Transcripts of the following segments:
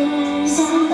there's a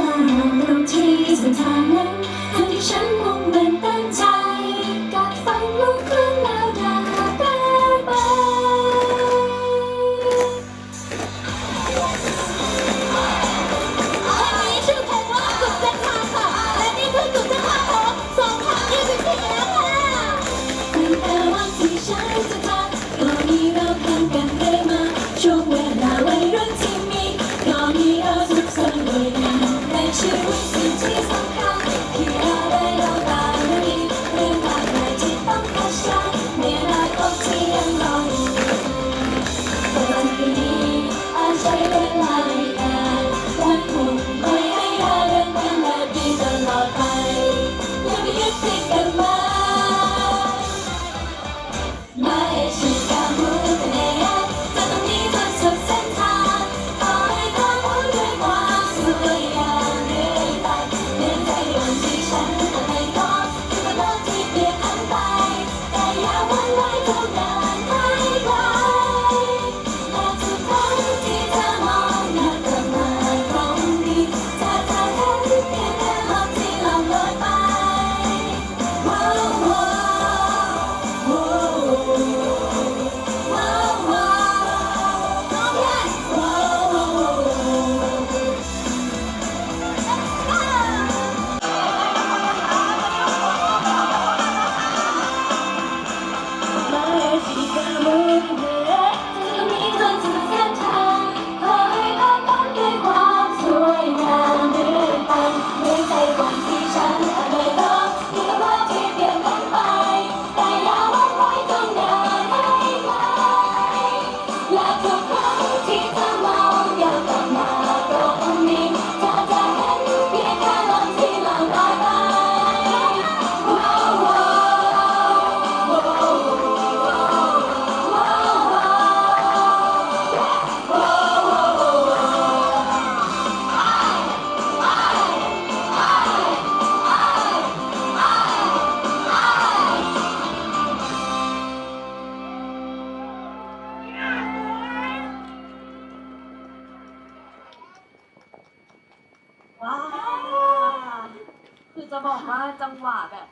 ว้าวคือจะบอกว่าจังหวะแบบ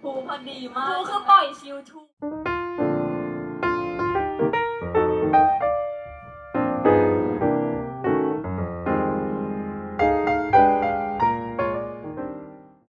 ภูพอดีมากกูคือปล่อยชิวทู